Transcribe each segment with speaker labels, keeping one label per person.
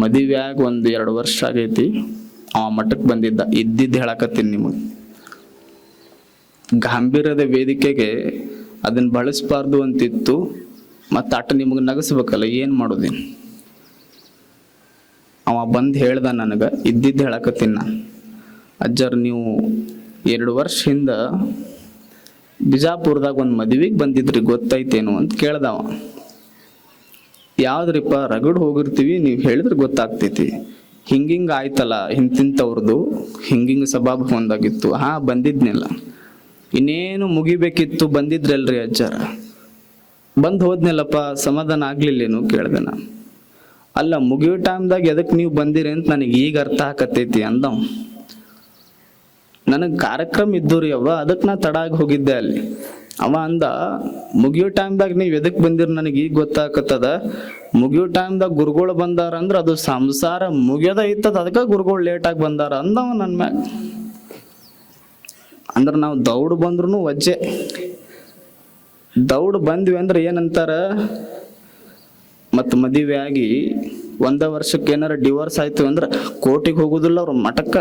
Speaker 1: ಮದುವೆಯಾಗ ಒಂದು ಎರಡು ವರ್ಷ ಆಗೈತಿ. ಅವ ಮಠಕ್ಕೆ ಬಂದಿದ್ದ. ಇದ್ದಿದ್ದು ಹೇಳಕತ್ತೀನಿ ನಿಮಗೆ. ಗಾಂಭೀರ್ಯದ ವೇದಿಕೆಗೆ ಅದನ್ನ ಬಳಸಬಾರ್ದು ಅಂತಿತ್ತು. ಮತ್ತು ಅಟ ನಿಮಗೆ ನಗಸ್ಬೇಕಲ್ಲ, ಏನು ಮಾಡೋದೇನು? ಅವ ಬಂದು ಹೇಳ್ದ ನನಗೆ ಇದ್ದಿದ್ದು ಹೇಳಕತ್ತೀನಿ ನಾನು ಅಜ್ಜರ್, ನೀವು ಎರಡು ವರ್ಷ ಹಿಂದೆ ಬಿಜಾಪುರದಾಗ ಒಂದು ಮದುವೆಗೆ ಬಂದಿದ್ರಿ, ಗೊತ್ತೈತೇನು ಅಂತ ಕೇಳ್ದವ ಯಾವ್ದ್ರಿಪ್ಪ ರಗಡ್ ಹೋಗಿರ್ತೀವಿ ನೀವು ಹೇಳಿದ್ರೆ ಗೊತ್ತಾಗ್ತೈತಿ. ಹಿಂಗಿಂಗ್ ಆಯ್ತಲ್ಲ ಹಿಂತಿಂತವ್ರದ್ದು ಹಿಂಗಿಂಗ ಸಭಾಭವನದಾಗಿತ್ತು ಹಾ, ಬಂದಿದ್ನಿಲ್ಲ. ಇನ್ನೇನು ಮುಗಿಬೇಕಿತ್ತು, ಬಂದಿದ್ರಲ್ರಿ ಅಜ್ಜಾರ. ಬಂದು ಹೋದ್ನಲ್ಲಪ್ಪ, ಸಮಾಧಾನ ಆಗ್ಲಿಲ್ಲೇನು ಕೇಳ್ದೆ ನಾನು. ಅಲ್ಲ, ಮುಗಿಯೋ ಟೈಮ್ದಾಗ ಎದಕ್ಕೆ ನೀವು ಬಂದಿರಿ ಅಂತ ನನಗೆ ಈಗ ಅರ್ಥ ಆಕತ್ತೈತಿ ಅಂದ ನನಗೆ ಕಾರ್ಯಕ್ರಮ ಇದ್ದು ರೀ ಅವ್ವ ಅದಕ್ಕೆ ನಾ ತಡ ಆಗಿ ಹೋಗಿದ್ದೆ ಅಲ್ಲಿ. ಅವ ಅಂದ, ಮುಗಿಯೋ ಟೈಮ್ದಾಗ ನೀವು ಎದಕ್ ಬಂದಿರಿ ನನಗೆ ಈಗ ಗೊತ್ತಾಕತ್ತದ? ಮುಗಿಯೋ ಟೈಮ್ದಾಗ ಗುರುಗಳು ಬಂದಾರ ಅಂದ್ರ ಅದು ಸಂಸಾರ ಮುಗಿಯೋದ ಇತ್ತದ, ಅದಕ್ಕೆ ಗುರುಗಳು ಲೇಟಾಗಿ ಬಂದಾರ ಅಂದವ ನನ್ ಮ್ಯಾಗ. ಅಂದ್ರ ನಾವು ದೌಡ್ ಬಂದ್ರು ವಜ್ಜೆ. ದೌಡ್ ಬಂದ್ವಿ ಅಂದ್ರೆ ಏನಂತಾರ, ಮತ್ತು ಮದುವೆ ಆಗಿ ಒಂದ ವರ್ಷಕ್ಕೆ ಏನಾರ ಡಿವೋರ್ಸ್ ಆಯ್ತು ಅಂದ್ರೆ ಕೋರ್ಟಿಗೆ ಹೋಗುದಿಲ್ಲ ಅವ್ರ ಮಠಕ್ಕ.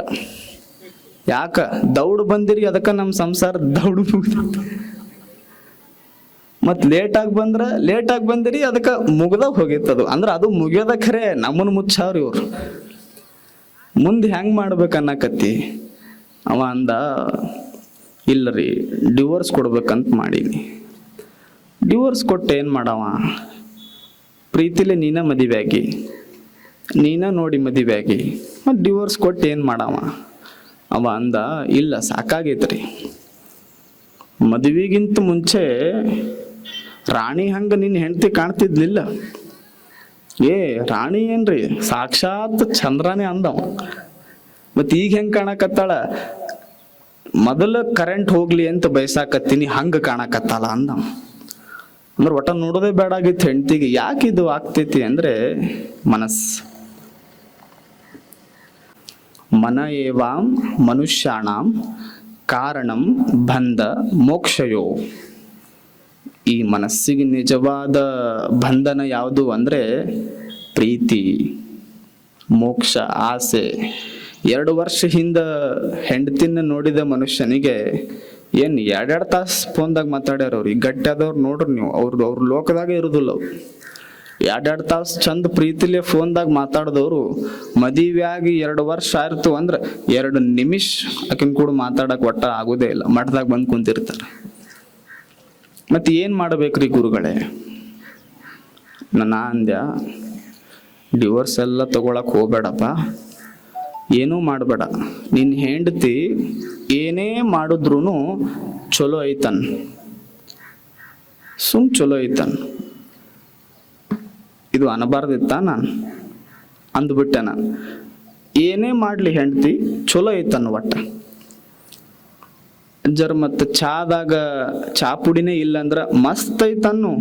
Speaker 1: ಯಾಕ? ದೌಡ್ ಬಂದಿರಿ, ಅದಕ್ಕೆ ನಮ್ಮ ಸಂಸಾರ ದೌಡ್ ಮುಗ್ದೈತಿ. ಮತ್ ಲೇಟಾಗಿ ಬಂದ್ರೆ ಬಂದ್ರ ಲೇಟ್ ಆಗಿ ಬಂದಿರಿ, ಅದಕ್ಕೆ ಮುಗ್ದಾಗ ಹೋಗಿತ್ತದು ಅಂದ್ರೆ ಅದು ಮುಗಿಯೋದ ಖರೆ ನಮ್ಮನ್ನ ಮುಚ್ಚಾವ್ರಿ ಇವ್ರು. ಮುಂದೆ ಹೆಂಗ್ ಮಾಡ್ಬೇಕನ್ನಕತ್ತಿ ಅವ ಅಂದ, ಇಲ್ಲರಿ ಡಿವೋರ್ಸ್ ಕೊಡ್ಬೇಕಂತ ಮಾಡೀನಿ. ಡಿವೋರ್ಸ್ ಕೊಟ್ಟು ಏನು ಮಾಡವ? ಪ್ರೀತಿಲೆ ನೀನ ಮದುವೆ ಆಗಿ, ನೀನ ನೋಡಿ ಮದುವೆ ಆಗಿ, ಮತ್ತು ಡಿವೋರ್ಸ್ ಕೊಟ್ಟು ಏನು ಮಾಡವ? ಅವ ಅಂದ, ಇಲ್ಲ, ಸಾಕಾಗೈತ್ರಿ. ಮದುವೆಗಿಂತ ಮುಂಚೆ ರಾಣಿ ಹಂಗ ನಿನ್ನ ಹೆಂಡತಿ ಕಾಣ್ತಿದ್ಲಿಲ್ಲ. ಏ, ರಾಣಿ ಏನ್ರಿ? ಸಾಕ್ಷಾತ್ ಚಂದ್ರನೇ ಅಂದವ. ಮತ್ ಈಗ ಹೆಂಗ್ ಕಾಣಕತ್ತಾಳ? ಮೊದಲ ಕರೆಂಟ್ ಹೋಗ್ಲಿ ಅಂತ ಬಯಸಾಕತ್ತೀನಿ, ಹಂಗ ಕಾಣಕತ್ತಾಳ ಅಂದ ಅಂದ್ರೆ ಒಟ್ಟ ನೋಡೋದೇ ಬೇಡಾಗಿತ್ತು ಹೆಂಡತಿಗೆ. ಯಾಕೆ ಇದು ಆಗ್ತೈತಿ ಅಂದ್ರೆ, ಮನಸ್. ಮನ ಏವಾಂ ಮನುಷ್ಯಾಣಂ ಕಾರಣಂ ಬಂಧ ಮೋಕ್ಷಯೋ. ಈ ಮನಸ್ಸಿಗೆ ನಿಜವಾದ ಬಂಧನ ಯಾವುದು ಅಂದ್ರೆ ಪ್ರೀತಿ, ಮೋಕ್ಷ, ಆಸೆ. ಎರಡು ವರ್ಷ ಹಿಂದ ಹೆಂಡತಿನ ನೋಡಿದ ಮನುಷ್ಯನಿಗೆ ಏನ್ ಎರಡೆರಡು ತಾಸು ಫೋನ್ದಾಗ ಮಾತಾಡ್ಯಾರ ಅವ್ರಿಗೆ ಈಗ ಗಟ್ಟಿಯಾದವ್ರು ನೋಡ್ರಿ ನೀವು. ಅವ್ರ ಅವ್ರ ಲೋಕದಾಗ ಇರುದಿಲ್ಲ ಅವು ಎರಡೆರಡು ತಾಸು ಚಂದ ಪ್ರೀತಿಲೆ ಫೋನ್ದಾಗ ಮಾತಾಡಿದವರು ಮದುವೆಯಾಗಿ ಎರಡು ವರ್ಷ ಆಯ್ತು ಅಂದ್ರೆ ಎರಡು ನಿಮಿಷ ಆಕಿನ ಕೂಡ ಮಾತಾಡಕ್ ಒಟ್ಟ ಆಗೋದೇ ಇಲ್ಲ. ಮಠದಾಗ ಬಂದು ಕುಂತಿರ್ತಾರೆ. ಮತ್ತೆ ಏನ್ ಮಾಡಬೇಕ್ರಿ ಗುರುಗಳೇ? ನನ್ನ ಅಂದ್ಯ ಡಿವೋರ್ಸ್ ಎಲ್ಲ ತಗೊಳಕ್ ಹೋಗ್ಬೇಡಪ್ಪ. ಏನೂ ಮಾಡಬೇಡ. ನಿನ್ನ ಹೆಂಡತಿ ಏನೇ ಮಾಡಿದ್ರೂ ಚಲೋ ಐತನ್. ಸುಮ್ ಚಲೋ ಐತನ್. ಇದು ಅನಬಾರ್ದಿತ್ತ ನಾನು? ಅಂದ್ಬಿಟ್ಟೆ ನಾನು. ಏನೇ ಮಾಡಲಿ ಹೆಂಡತಿ, ಚಲೋ ಐತನ್ ಒಟ್ಟ. ಜರ ಮತ್ತು ಚಾದಾಗ ಚಾ ಪುಡಿನೇ ಇಲ್ಲ ಅಂದ್ರೆ ಮಸ್ತ್ ಐತನ್ನು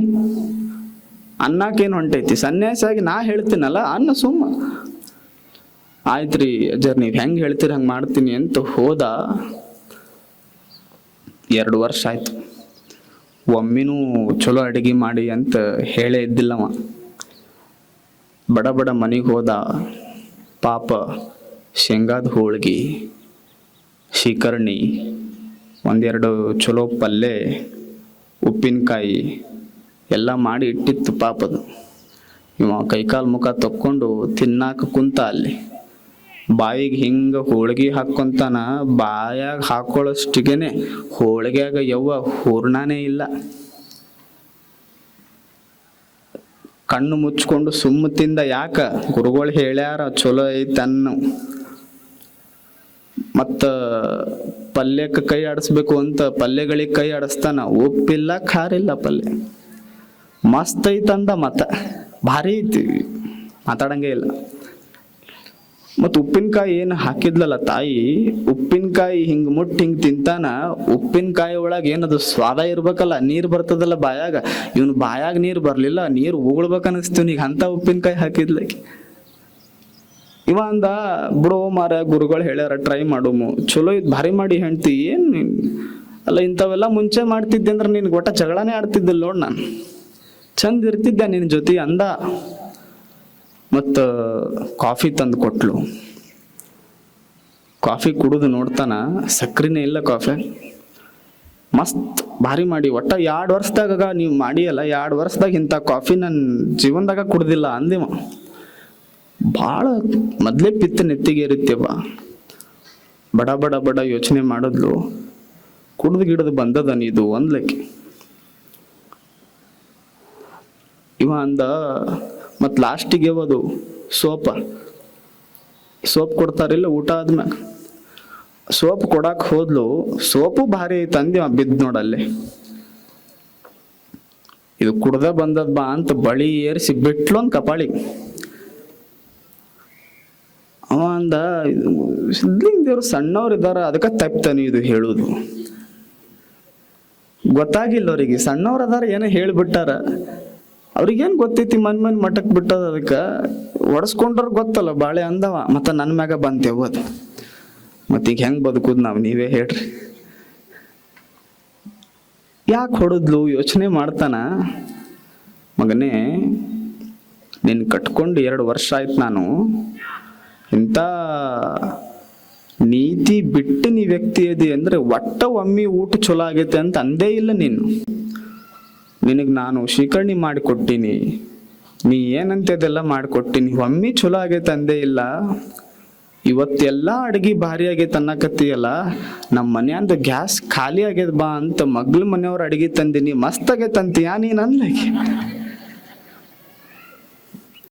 Speaker 1: ಅನ್ನಕ್ಕೇನು ಹೊಂಟೈತಿ? ಸನ್ಯಾಸಾಗಿ ನಾ ಹೇಳ್ತೀನಲ್ಲ, ಅನ್ನ ಸುಮ್ಮ. ಆಯ್ತ್ರಿ ಜರ್ ನೀವು ಹೆಂಗ್ ಹೇಳ್ತೀರಿ, ಹಂಗೆ ಮಾಡ್ತೀನಿ ಅಂತ ಹೋದ. ಎರಡು ವರ್ಷ ಆಯ್ತು. ಒಮ್ಮಿನೂ ಚಲೋ ಅಡಿಗೆ ಮಾಡಿ ಅಂತ ಹೇಳೇ ಇದ್ದಿಲ್ಲವ ಬಡ ಬಡ ಮನೆಗೆ ಹೋದ. ಪಾಪ ಶೇಂಗಾದ ಹೋಳ್ಗಿ, ಶೀಕರ್ಣಿ ಒಂದೆರಡು ಚಲೋ ಪಲ್ಯ ಉಪ್ಪಿನಕಾಯಿ ಎಲ್ಲ ಮಾಡಿ ಇಟ್ಟಿತ್ತು ಪಾಪದು. ಇವ ಕೈಕಾಲು ಮುಖ ತಕ್ಕೊಂಡು ತಿನ್ನಾಕ ಕುಂತ ಅಲ್ಲಿ. ಬಾಯಿಗೆ ಹಿಂಗ ಹೋಳಿಗೆ ಹಾಕ್ಕೊಂತಾನ, ಬಾಯಾಗ ಹಾಕೊಳ್ಳೋಷ್ಟಿಗೆನೆ ಹೋಳಿಗೆಯಾಗ ಯವ್ವ ಹೂರ್ಣನೇ ಇಲ್ಲ. ಕಣ್ಣು ಮುಚ್ಕೊಂಡು ಸುಮ್ಮ ತಿಂದ ಯಾಕ? ಗುರುಗಳು ಹೇಳ್ಯಾರ, ಚಲೋ ಐತನ್ನು. ಮತ್ತ ಪಲ್ಯಕ್ಕೆ ಕೈ ಆಡಿಸ್ಬೇಕು ಅಂತ ಪಲ್ಯಗಳಿಗೆ ಕೈ ಆಡಿಸ್ತಾನ. ಉಪ್ಪಿಲ್ಲ ಖಾರ ಇಲ್ಲ ಪಲ್ಯ. ಮಸ್ತ್ ಐತಂದ ಮತ ಭಾರಿ ಐತಿ. ಮಾತಾಡಂಗೆ ಇಲ್ಲ. ಮತ್ತು ಉಪ್ಪಿನಕಾಯಿ ಏನು ಹಾಕಿದ್ಲಲ್ಲ ತಾಯಿ? ಉಪ್ಪಿನಕಾಯಿ ಹಿಂಗೆ ಮುಟ್ಟಿ ಹಿಂಗೆ ತಿಂತಾನ. ಉಪ್ಪಿನಕಾಯಿ ಒಳಗೆ ಏನದು ಸ್ವಾದ ಇರ್ಬೇಕಲ್ಲ, ನೀರು ಬರ್ತದಲ್ಲ ಬಾಯಾಗ. ಇವನು ಬಾಯಾಗ ನೀರು ಬರಲಿಲ್ಲ, ನೀರು ಉಗುಳ್ಬೇಕು ಈಗ ಅಂತ ಉಪ್ಪಿನಕಾಯಿ ಹಾಕಿದ್ಲಕ್ಕೆ ಇವ ಅಂದ, ಬಿಡೋ ಮಾರ ಗುರುಗಳು ಹೇಳ್ಯಾರ ಟ್ರೈ ಮಾಡುಮು ಚಲೋ ಇದ್ ಭಾರಿ ಮಾಡಿ ಹೆಂಡ್ತಿ, ಏನ್? ಅಲ್ಲ ಇಂಥವೆಲ್ಲ ಮುಂಚೆ ಮಾಡ್ತಿದ್ದೆ ಅಂದ್ರೆ ನೀನ್ ಒಟ್ಟ ಜಗಳನೇ ಆಡ್ತಿದ್ದಿಲ್ಲ ನೋಡ್ ನಾನು. ಚಂದ ಇರ್ತಿದ್ದೆ ನಿನ್ ಜೊತೆ ಅಂದ. ಮತ್ತು ಕಾಫಿ ತಂದು ಕೊಟ್ಲು. ಕಾಫಿ ಕುಡಿದು ನೋಡ್ತಾನ, ಸಕ್ರಿನೇ ಇಲ್ಲ ಕಾಫಿ. ಮಸ್ತ್ ಭಾರಿ ಮಾಡಿ, ಒಟ್ಟ ಎರಡು ವರ್ಷದಾಗ ನೀವು ಮಾಡಿಯಲ್ಲ ಎರಡು ವರ್ಷದಾಗ ಇಂಥ ಕಾಫಿ ನನ್ನ ಜೀವನದಾಗ ಕುಡ್ದಿಲ್ಲ ಅಂದಿವ. ಭಾಳ ಮೊದಲೇ ಪಿತ್ತ ನೆತ್ತಿಗೆ ಇರುತ್ತೇವ ಬಡ ಬಡ ಬಡ ಯೋಚನೆ ಮಾಡಿದ್ಲು. ಕುಡ್ದು ಗಿಡದು ಬಂದದ ನೀದು ಅಂದ್ಲಕ್ಕೆ. ಇವ ಅಂದ ಮತ್ತು ಲಾಸ್ಟಿಗೆ ಅದು ಸೋಪ. ಸೋಪ್ ಕೊಡ್ತಾರಿಲ್ಲ, ಊಟ ಆದ್ಮ್ಯಾಗ. ಸೋಪ್ ಕೊಡಾಕ್ ಹೋದ್ಲು, ಸೋಪು ಭಾರಿ ಐತೆ ಬಿದ್ದ ಬಿದ್ದು ನೋಡಲ್ಲಿ. ಇದು ಕುಡ್ದ ಬಂದದ್ ಬಾ ಅಂತ ಬಳಿ ಏರಿಸಿ ಬಿಟ್ಲು ಅಂತ ಕಪಾಳಿ ಅಂದ ಸಿದ್ಲಿಂಗ್ ದೇವ್ರು ಸಣ್ಣವ್ರು ಇದಾರ ಅದಕ್ಕೆ ತಪ್ತಾನೆ ಇದು ಹೇಳುದು. ಗೊತ್ತಾಗಿಲ್ಲ ಅವ್ರಿಗೆ ಸಣ್ಣವ್ರು ಅದಾರ ಏನೋ ಹೇಳ್ಬಿಟ್ಟಾರ. ಅವ್ರಿಗೇನ್ ಗೊತ್ತೈತಿ ಮನ್ ಮನ್ ಮಠಕ್ ಬಿಟ್ಟದ ಅದಕ್ಕೆ? ಒಡಸ್ಕೊಂಡ್ರ ಗೊತ್ತಲ್ಲ, ಬಾಳೆ ಅಂದವ, ಮತ್ತ ನನ್ನ ಮ್ಯಾಗ ಬಂತೇವ ಅದು. ಮತ್ತೀಗ ಹೆಂಗ್ ಬದುಕುದ್ ನಾವು, ನೀವೇ ಹೇಳ್ರಿ. ಯಾಕೆ ಹೊಡೆದ್ಲು, ಯೋಚನೆ ಮಾಡ್ತಾನ? ಮಗನೇ, ನಿನ್ ಕಟ್ಕೊಂಡು ಎರಡು ವರ್ಷ ಆಯ್ತು ನಾನು. ಇಂಥ ನೀತಿ ಬಿಟ್ಟು ನೀ ವ್ಯಕ್ತಿ ಅದಿ ಅಂದ್ರೆ ಒಟ್ಟ ಒಮ್ಮೆ ಊಟ ಚಲೋ ಆಗೈತೆ ಅಂತ ಅಂದೇ ಇಲ್ಲ ನೀನು. ನಿನಗೆ ನಾನು ಶೀಕರಣಿ ಮಾಡಿಕೊಟ್ಟಿನಿ. ನೀ ಏನಂತ ಅದೆಲ್ಲ ಮಾಡಿಕೊಟ್ಟಿನಿ? ಒಮ್ಮೆ ಚಲೋ ಆಗೈತೆ ಅಂದೇ ಇಲ್ಲ. ಇವತ್ತೆಲ್ಲ ಅಡ್ಗೆ ಭಾರಿ ಆಗೈತೆ ಅನ್ನಕತ್ತೀಯಲ್ಲ? ನಮ್ಮ ಮನ್ಯಾಂದ ಗ್ಯಾಸ್ ಖಾಲಿ ಆಗ್ಯದ ಬಾ ಅಂತ ಮಗ್ಳ ಮನೆಯವ್ರ ಅಡಿಗೆ ತಂದಿನಿ. ಮಸ್ತ್ ಆಗೈತೆ ಅಂತೀಯ ನೀನು ಅನ್ಲಕ್ಕೆ